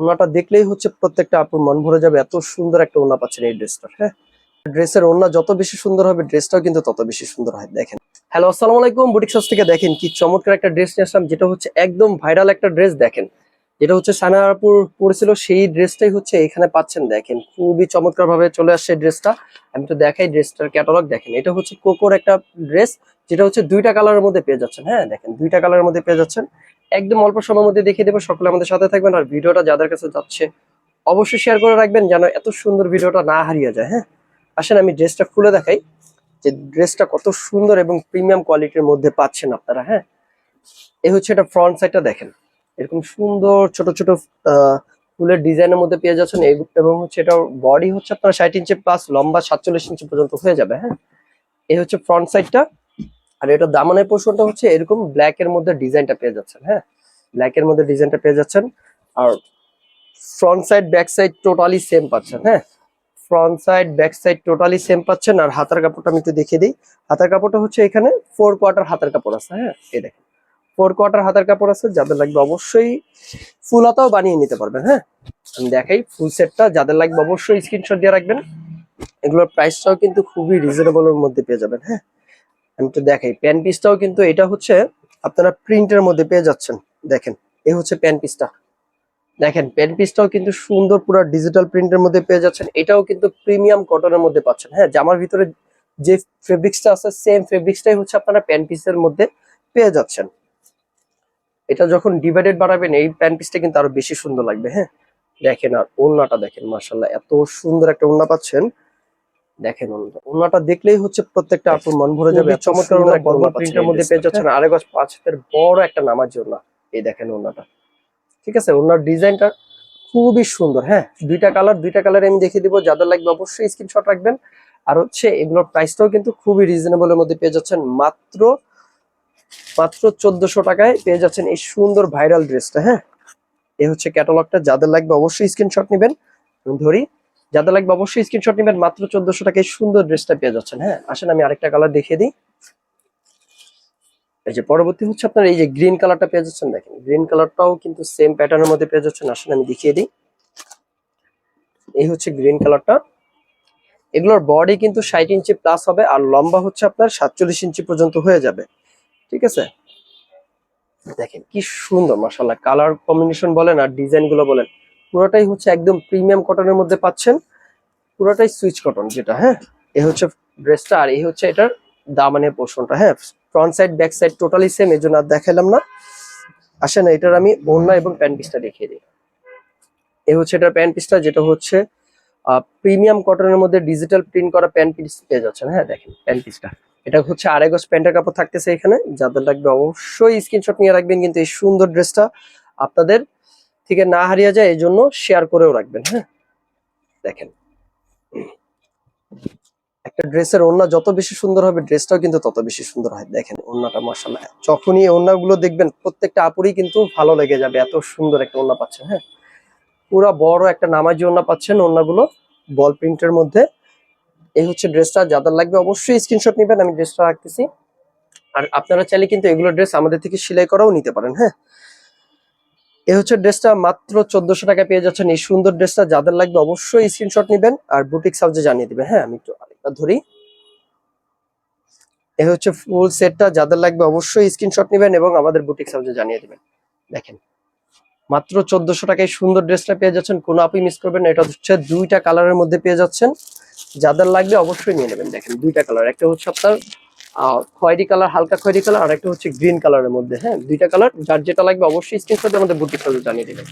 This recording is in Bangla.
ওনাটা দেখলেই হচ্ছে প্রত্যেকটা আপুর মন ভরে যাবে। এত সুন্দর একটা ওনা পাচ্ছেন এই ড্রেসটা হ্যাঁ? ড্রেসের ওনা যত বেশি সুন্দর হবে, ড্রেসটাও কিন্তু তত বেশি সুন্দর হয়। দেখেন। হ্যালো, আসসালামু আলাইকুম, বুটিক শস থেকে দেখেন কি চমৎকার একটা ড্রেস নিয়ে আসলাম, যেটা হচ্ছে একদম ভাইরাল একটা ড্রেস, দেখেন। যেটা হচ্ছে সানাপুর পরেছিল, সেই ড্রেসটাই হচ্ছে এখানে পাচ্ছেন, দেখেন। খুবই চমৎকার ভাবে চলে আসছে ড্রেসটা। আমি তো দেখাই ড্রেসটার ক্যাটালগ, দেখেন। এটা হচ্ছে কোকোর একটা ড্রেস, যেটা হচ্ছে দুইটা কালারের মধ্যে পেয়ে যাচ্ছেন হ্যাঁ? দেখেন, দুইটা কালারের মধ্যে পেয়ে যাচ্ছেন। একদম অল্প সময়ের মধ্যে দেখিয়ে দেবো। সকলে আমাদের সাথে থাকবেন আর ভিডিওটা যাদের কাছে যাচ্ছে, অবশ্যই শেয়ার করে রাখবেন যেন এত সুন্দর ভিডিওটা না হারিয়ে যায় হ্যাঁ? আসেন, আমি ড্রেসটা খুলে দেখাই যে ড্রেসটা কত সুন্দর এবং প্রিমিয়াম কোয়ালিটির মধ্যে পাচ্ছেন আপনারা হ্যাঁ? এই হচ্ছে এটা ফ্রন্ট সাইডটা দেখেন। এরকম সুন্দর ছোট ছোট ফুলের ডিজাইনের মধ্যে পেয়ে যাচ্ছেন। এবং হচ্ছে এটা বডি হচ্ছে আপনার ষাট ইঞ্চি প্লাস লম্বা সাতচল্লিশ ইঞ্চি পর্যন্ত হয়ে যাবে হ্যাঁ? এই হচ্ছে ফ্রন্ট সাইডটা আর এটা দামানের পোর্শনটা হচ্ছে এরকম ব্ল্যাক এর মধ্যে ডিজাইনটা পেয়ে যাচ্ছেন হ্যাঁ? ব্ল্যাক এর মধ্যে ডিজাইনটা পেয়ে যাচ্ছেন। আর front side back side totally same পাচ্ছেন হ্যাঁ? Front side back side totally same পাচ্ছেন। আর হাতার কাপড়টা আমি একটু দেখিয়ে দিই। হাতার কাপড়টা হচ্ছে এখানে ফোর কোয়ার্টার হাতার কাপড় আছে হ্যাঁ? এই দেখেন। ফোর কোয়ার্টার হাতার কাপড় আছে, যাদের লাগবে অবশ্যই ফুল হাতাও বানিয়ে নিতে পারবেন হ্যাঁ? আমি দেখাই ফুল সেটটা যাদের লাগবে অবশ্যই স্ক্রিনশট দিয়ে রাখবেন। এগুলোর প্রাইসটাও কিন্তু খুবই রিজনেবলের মধ্যে পেয়ে যাবেন হ্যাঁ? আমি একটু দেখাই। প্যান পিসটাও কিন্তু এটা হচ্ছে আপনারা প্রিন্টের মধ্যে পেয়ে যাচ্ছেন। দেখেন এই হচ্ছে প্যান পিসটা দেখেন প্যান পিসটাও কিন্তু সুন্দর পুরো ডিজিটাল প্রিন্টের মধ্যে পেয়ে যাচ্ছেন। এটাও কিন্তু প্রিমিয়াম কটনের মধ্যে পাচ্ছেন। হ্যাঁ জামার ভিতরে যে ফেব্রিক্সটা আছে সেম ফেব্রিক্সটাই হচ্ছে আপনারা প্যান পিসের মধ্যে পেয়ে যাচ্ছেন। এটা যখন ডিভাইডেড বাড়াবেন এই প্যান পিসটা কিন্তু আরও বেশি সুন্দর লাগবে। হ্যাঁ দেখেন আর ওড়নাটা দেখেন মার্শাল্লাহ এত সুন্দর একটা ওড়না পাচ্ছেন। দেখেন ওড়নাটা দেখলেই হচ্ছে প্রত্যেকটা আপুর মন ভরে যাবে। চমৎকার প্রিন্টের মধ্যে পেয়ে যাচ্ছেন। আড়াই গজ পাঁচ হাতের বড় একটা নামার জন্য এই দেখেন ওড়নাটা ঠিক আছে ওড়নার ডিজাইনটা খুবই সুন্দর হ্যাঁ? দুইটা কালার দুইটা কালার আমি দেখিয়ে দিব যাদের লাগবে অবশ্যই স্ক্রিনশট রাখবেন। আর হচ্ছে এগুলোর প্রাইসটাও কিন্তু খুবই রিজনেবলের মধ্যে পেয়ে যাচ্ছেন মাত্র মাত্র চোদ্দশো টাকায় পেয়ে যাচ্ছেন এই সুন্দর ভাইরাল ড্রেসটা হ্যাঁ? এই হচ্ছে ক্যাটালগটা যাদের লাগবে অবশ্যই স্ক্রিনশট নেবেন। ধরি যাদের লাগবে অবশ্যই স্ক্রিনশট নেবেন, মাত্র চোদ্দশো টাকায় সুন্দর ড্রেসটা পেয়ে যাচ্ছেন হ্যাঁ? আসেন, আমি আরেকটা কালার দেখিয়ে দিই। এই যে পরবর্তী হচ্ছে আপনার এই যে গ্রিন কালারটা পেয়ে যাচ্ছেন, দেখেন গ্রিন কালারটাও কিন্তু সেম প্যাটার্নের মধ্যে পেয়ে যাচ্ছেন, আসেন, আমি দেখিয়ে দিই। এই হচ্ছে গ্রিন কালারটা এগুলোর বডি কিন্তু ষাট ইঞ্চি প্লাস হবে, আর লম্বা হচ্ছে আপনার সাতচল্লিশ ইঞ্চি পর্যন্ত হয়ে যাবে। ঠিক আছে? দেখেন, কি সুন্দর মাসাল্লাহ কালার কম্বিনেশন বলেন আর ডিজাইনগুলো বলেন। পুরোটাই হচ্ছে একদম প্রিমিয়াম কটনের মধ্যে পাচ্ছেন। পুরোটাই সুইচ কটন যেটা হ্যাঁ? এ হচ্ছে ড্রেসটা আর এই হচ্ছে এটার দামানের পোর্শনটা হ্যাঁ? Front side back side totally same এই জন্য আর দেখালাম না। আসেন, এটার আমি ওড়না এবং প্যান্ট পিসটা দেখিয়ে দিই। এ হচ্ছে এটার প্যান্ট পিসটা যেটা হচ্ছে প্রিমিয়াম কটনের মধ্যে ডিজিটাল প্রিন্ট করা প্যান্ট পিস পেয়ে যাচ্ছেন হ্যাঁ? দেখেন প্যান্ট পিসটা এটা হচ্ছে আড়াই গজ প্যান্টের কাপড় থাকতেছে এখানে। যাদের লাগবে অবশ্যই স্ক্রিনশট নিয়ে রাখবেন, কিন্তু এই সুন্দর ড্রেসটা আপনাদের থেকে না হারিয়ে যায় এই জন্য শেয়ার করেও রাখবেন হ্যাঁ? দেখেন। একটা ড্রেসের ওড়না যত বেশি সুন্দর হবে, ড্রেসটাও কিন্তু তত বেশি সুন্দর হয়। দেখেন, ওড়নাটা মাসাল্লাহ যখনই ওড়নাগুলো দেখবেন, প্রত্যেকটা আপুরই কিন্তু ভালো লেগে যাবে, এত সুন্দর একটা ওড়না পাচ্ছেন হ্যাঁ? পুরা বড় একটা নামাজি ওড়না পাচ্ছেন ওড়নাগুলো বল প্রিন্টের মধ্যে। এই হচ্ছে ড্রেসটা, যাদের লাগবে অবশ্যই স্ক্রিনশট নেবেন, আমি ড্রেসটা রাখতেছি। আর আপনারা চাইলে কিন্তু এগুলো ড্রেস আমাদের থেকে সেলাই করাও নিতে পারেন হ্যাঁ? এই হচ্ছে ড্রেসটা, মাত্র চোদ্দশো টাকা পেয়ে যাচ্ছেন। এই সুন্দর ড্রেসটা যাদের লাগবে অবশ্যই স্ক্রিনশট নেবেন আর বুটিক সাবজে জানিয়ে দিবেন। হ্যাঁ আমি একটু আরেকটা ধরি। এ হচ্ছে ফুল সেটটা যাদের লাগবে অবশ্যই স্ক্রিনশট নেবেন এবং আমাদের বুটিক সাবজে জানিয়ে দিবেন। দেখেন, মাত্র চোদ্দশো টাকায় সুন্দর ড্রেসটা পেয়ে যাচ্ছেন, কোনো আপনি মিস করবেন এটা হচ্ছে দুইটা কালারের মধ্যে পেয়ে যাচ্ছেন। যাদের লাগবে অবশ্যই নিয়ে নেবেন। দেখেন, দুইটা কালার একটা হচ্ছে আপনার খয়েরি কালার, হালকা খয়েরি কালার, আর একটা হচ্ছে গ্রিন কালারের মধ্যে হ্যাঁ? দুইটা কালার, যার যেটা লাগবে অবশ্যই স্ক্রিনশট আমাদের বুটিক জানিয়ে দিবেন।